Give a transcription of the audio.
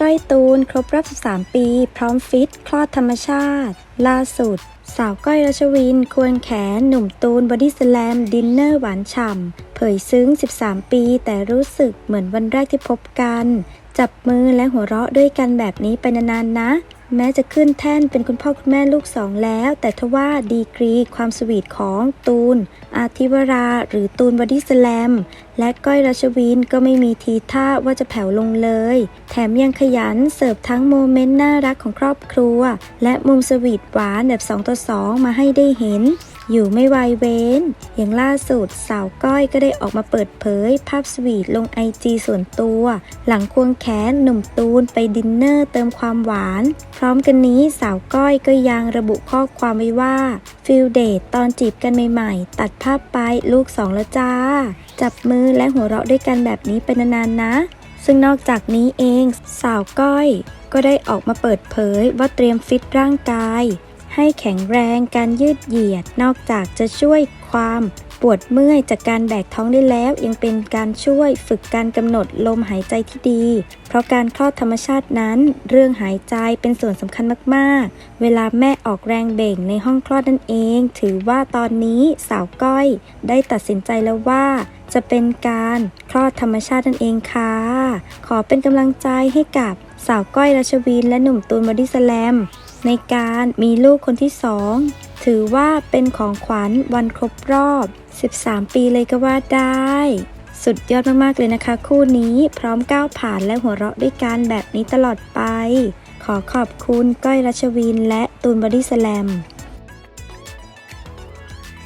ก้อยตูนครบรอบ 13 ปี พร้อมฟิต คลอดธรรมชาติ ล่าสุด สาวก้อยรัชวิน ควรแขน หนุ่มตูนบอดี้สแลม ดินเนอร์หวานฉ่ำ เผยซึ้ง 13 ปี แต่รู้สึกเหมือนวันแรกที่พบกัน จับมือและหัวเราะด้วยกันแบบนี้ไปนานๆนะ แม้จะขึ้นแท่นเป็นคุณพ่อคุณแม่ลูกสองแล้ว แต่ทว่าดีกรีความสวีทของตูน อาทิวรา หรือตูนบอดี้สแลม และก้อยรัชวินก็ไม่มีทีท่าว่าจะแผ่วลงเลย แถมยังขยันเสิร์ฟทั้งโมเมนต์น่ารักของครอบครัว และมุมสวีทหวานแบบ2ต่อ2มาให้ได้เห็น อยู่ไม่ไวเว้น อย่างล่าสุดสาวก้อยก็ได้ออกมาเปิดเผย ภาพสวีทลงไอจีส่วนตัว หลังควงแขนหนุ่มตูนไปดินเนอร์เติมความหวาน พร้อมกันนี้สาวก้อยก็ยังระบุข้อความไว้ว่าฟิลเดทตอนจีบกันใหม่ๆ ตัดภาพไปลูกสองแล้วจ้า จับมือและหัวเราะด้วยกันแบบนี้เป็นนานๆนะ ซึ่งนอกจากนี้เองสาวก้อย ก็ได้ออกมาเปิดเผยว่าเตรียมฟิตร่างกาย ให้แข็งแรงการยืดเหยียด นอกจากจะช่วยความปวดเมื่อยจากการแบกท้องได้แล้วยังเป็นการช่วยฝึกการกำหนดลมหายใจที่ดี เพราะการคลอดธรรมชาตินั้น เรื่องหายใจเป็นส่วนสำคัญมากๆ เวลาแม่ออกแรงเบ่งในห้องคลอดนั่นเอง ถือว่าตอนนี้สาวก้อยได้ตัดสินใจแล้วว่า จะเป็นการคลอดธรรมชาตินั่นเองค่ะ ขอเป็นกำลังใจให้กับสาวก้อยรัชวินและหนุ่มตูนบอดี้สแลมในการมีลูกคนที่สองถือว่าเป็นของขวัญวันครบรอบ 13 ปีเลยก็ว่าได้ สุดยอดมากๆเลยนะคะ คู่นี้พร้อมก้าวผ่านและหัวเราะด้วยกันแบบนี้ตลอดไป ขอขอบคุณก้อยรัชวินและตูนบอดี้สแลม